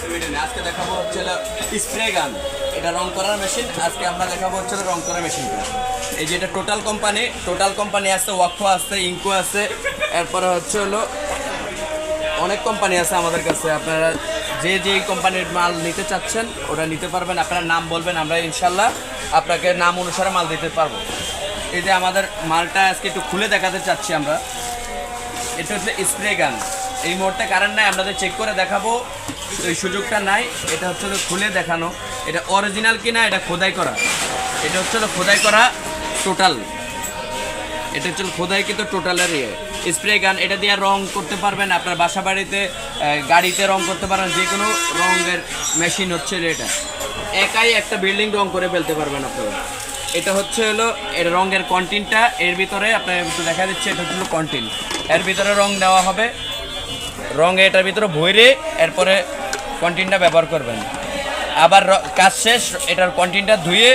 সুইডেনে আজকে দেখাবো হচ্ছে স্প্রে গান এটা রং করার মেশিন আজকে আমরা রং করার এই যে এটা টোটাল কোম্পানি টোটাল কোম্পানি ইঙ্কো হচ্ছে হলো অনেক কোম্পানি আছে আমাদের কাছে। আপনারা যে যে কোম্পানির মাল নিতে চাচ্ছেন ওটা নিতে পারবেন। আপনার নাম বলবেন, আমরা ইনশাল্লাহ আপনাকে নাম অনুসারে মাল দিতে পারব। এই যে আমাদের মালটা আজকে একটু খুলে দেখাতে চাচ্ছি আমরা। এটা হচ্ছে স্প্রে গান এই মুহূর্তে কারেন্ট নাই আপনাদের চেক করে দেখাবো। ওই সুযোগটা নাই, এটা হচ্ছে খুলে দেখানো। এটা অরিজিনাল কিনা, এটা খোদাই করা। এটা হচ্ছে খোদাই করা টোটাল এটা হচ্ছে খোদাই কিন্তু টোটালের ইয়ে। স্প্রে গান এটা দিয়ে রং করতে পারবেন, আপনার বাসা বাড়িতে গাড়িতে রং করতে পারবেন যে কোনো রঙের মেশিন হচ্ছে এটা। একাই একটা বিল্ডিং রং করে ফেলতে পারবেন আপনারা। এটা হচ্ছে হলো, এর রঙের কন্টিনটা এর ভিতরে আপনার দেখা দিচ্ছে, এটা হচ্ছে কন্টিন এর ভিতরে রং দেওয়া হবে। রং এটার ভিতরে ভরে এরপরে কন্টিনটা ব্যবহার করবেন। আবার কাজ শেষ, এটার কন্টিনটা ধুয়ে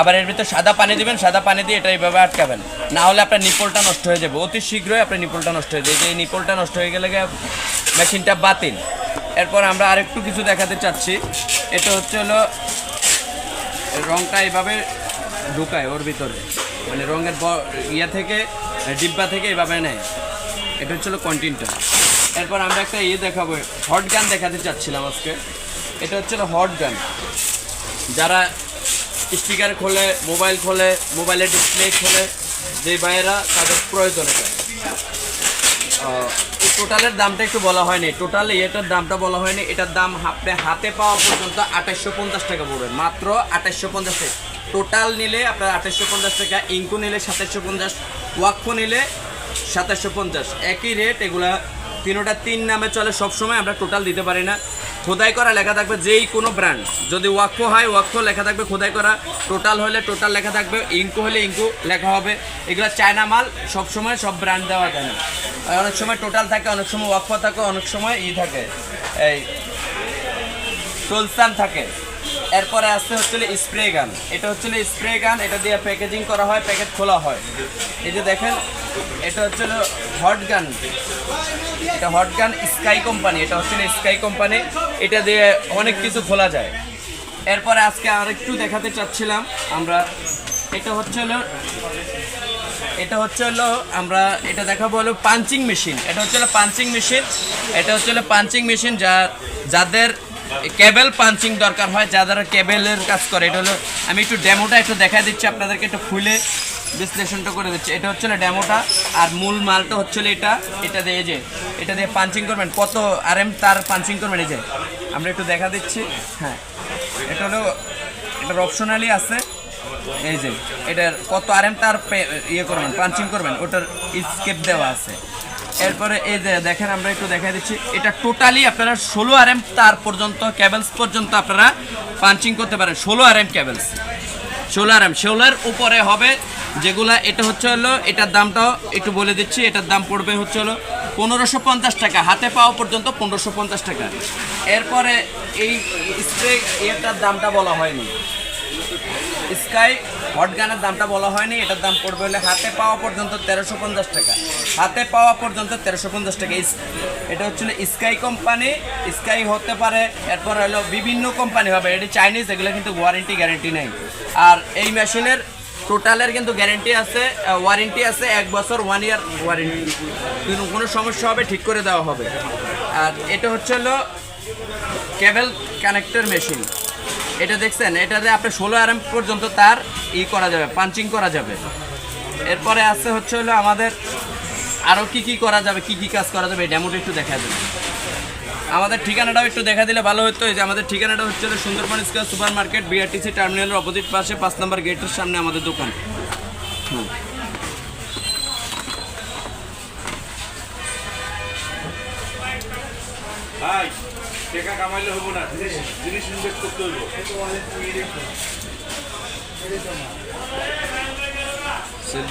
আবার এর ভিতরে সাদা পানি দিবেন, সাদা পানি দিয়ে এটা এইভাবে আটকাবেন। না হলে আপনার নিপলটা নষ্ট হয়ে যাবে। অতি শীঘ্রই আপনার নিপলটা নষ্ট হয়ে যাবে। এই নিপলটা নষ্ট হয়ে গেলে মেশিনটা বাতিল। এরপর আমরা আরেকটু কিছু দেখাতে চাচ্ছি। এটা হচ্ছে হলো রংটা এইভাবে ঢুকায় ওর ভিতরে। মানে রঙের ইয়া থেকে, ডিব্বা থেকে এইভাবে নেয়। এটা হচ্ছে হলো কন্টিনটা এরপর আমরা একটা ইয়ে দেখাবো। হট গান দেখাতে চাচ্ছিলাম আজকে। এটা হচ্ছে হট গান। যারা স্পিকার খোলে, মোবাইল খোলে, মোবাইলের ডিসপ্লে খোলে, যে ভাইয়েরা তাদের প্রয়োজন এটা। টোটালের দামটা একটু বলা হয়নি। টোটাল এটার দামটা বলা হয়নি। এটার দাম আপনি হাতে পাওয়া পর্যন্ত আঠাশশো পঞ্চাশ টাকা পড়বে। মাত্র আঠাশশো পঞ্চাশ টাকা। টোটাল নিলে আপনার আঠাশশো পঞ্চাশ টাকা ইঙ্কু নিলে সাতাশশো পঞ্চাশ ওয়াকফো নিলে সাতাশশো পঞ্চাশ। একই রেট এগুলা তিনোটা তিন নামে চলে সবসময়, আমরা টোটাল দিতে পারি না। খোদাই করা লেখা থাকবে যেই কোনো ব্র্যান্ড যদি ওয়াকফো হয়, ওয়াকফো লেখা থাকবে খোদাই করা। টোটাল হলে টোটাল লেখা থাকবে, ইঙ্কু হলে ইঙ্কু লেখা হবে। এগুলো চায়না মাল, সবসময় সব ব্র্যান্ড দেওয়া যায় না। অনেক সময় টোটাল থাকে, অনেক সময় ওয়াকফা থাকে, অনেক সময় ই থাকে। এই টলসান থাকে। এরপরে আসতে হচ্ছে স্প্রে গান এটা হচ্ছে স্প্রে গান এটা দিয়ে প্যাকেজিং করা হয় প্যাকেট খোলা হয়। এই যে দেখেন, এটা হচ্ছে হট গান এটা হট গান স্কাই কোম্পানি এটা হচ্ছে স্কাই কোম্পানি এটা দিয়ে অনেক কিছু খোলা যায়। এরপরে আজকে আর একটু দেখাতে চাচ্ছিলাম আমরা। এটা হচ্ছে হলো, এটা হচ্ছে হলো আমরা, এটা দেখাবো হলো পাঞ্চিং মেশিন এটা হচ্ছে হলো পাঞ্চিং মেশিন এটা হচ্ছে হলো পাঞ্চিং মেশিন যা যাদের কেবল পাঞ্চিং দরকার হয়, যা যাদের কেবলের কাজ করে। এটা হলো, আমি একটু ডেমোটা একটু দেখা দিচ্ছি, আপনাদেরকে একটু খুলে বিশ্লেষণটা করে দিচ্ছি। এটা হচ্ছে ডেমোটা, আর মূল মালটা হচ্ছে এটা। এটা দিয়ে যে, এটা দিয়ে পাঞ্চিং করবেন। কত আর এম তার পাঞ্চিং করবেন, এই যে, আমরা একটু দেখা দিচ্ছি। হ্যাঁ এটা হলো, এটার অপশনালি আছে। এই যে, এটার কত আর এম তার ইয়ে করবেন পাঞ্চিং করবেন, ওটার স্কেপ দেওয়া আছে। এরপরে এই যে দেখেন, আমরা একটু দেখা দিচ্ছি। এটা টোটালি আপনারা ষোলো আর এম তার পর্যন্ত ক্যাবেলস পর্যন্ত আপনারা পাঞ্চিং করতে পারেন। ষোলো আর এম ক্যাবেলস ষোলো আর এম ষোলোর উপরে হবে যেগুলা, এটা হচ্ছে হলো, এটার দামটাও একটু বলে দিচ্ছি, এটার দাম পড়বে হচ্ছে হলো পনেরোশো পঞ্চাশ টাকা। হাতে পাওয়া পর্যন্ত পনেরোশো পঞ্চাশ টাকা। এরপরে এই স্প্রে ইয়েটার দামটা বলা হয়নি। স্কাই হট গানের দামটা বলা হয়নি, এটার দাম পড়বে হলে হাতে পাওয়া পর্যন্ত তেরোশো পঞ্চাশ টাকা। হাতে পাওয়া পর্যন্ত তেরোশো পঞ্চাশ টাকা। এটা হচ্ছিল স্কাই কোম্পানি, স্কাই হতে পারে, এরপর হলো বিভিন্ন কোম্পানি হবে। এটি চাইনিজ, এগুলো কিন্তু ওয়ারেন্টি, গ্যারেন্টি নেই। আর এই মেশিনের টোটালের কিন্তু গ্যারেন্টি আছে ওয়ারেন্টি আছে এক বছর ওয়ান ইয়ার ওয়ারেন্টি কিন্তু কোনো সমস্যা হবে, ঠিক করে দেওয়া হবে। আর এটা হচ্ছে হলো কেবল কানেক্টর মেশিন এটা দেখছেন এটাতে আপনি ষোলো আরএম পর্যন্ত তার ই করা যাবে পাঞ্চিং করা যাবে। এরপরে আছে হচ্ছে হলো আমাদের আরও কি কি করা যাবে, কি কি কাজ করা যাবে, এই ডেমোটা একটু দেখা দেবে আমাদের ঠিকানাটাও একটু দেখা দিলে ভালো হতো যে আমাদের ঠিকানাটা হচ্ছে Sundarban square super market BRTC টার্মিনালের অপোজিট পাশে, পাঁচ নম্বর গেটের সামনে আমাদের দোকান। হুম। টাকা কামাইলে হব না জিনিস জিনিস ইনভেস্ট করতে হইব সেল।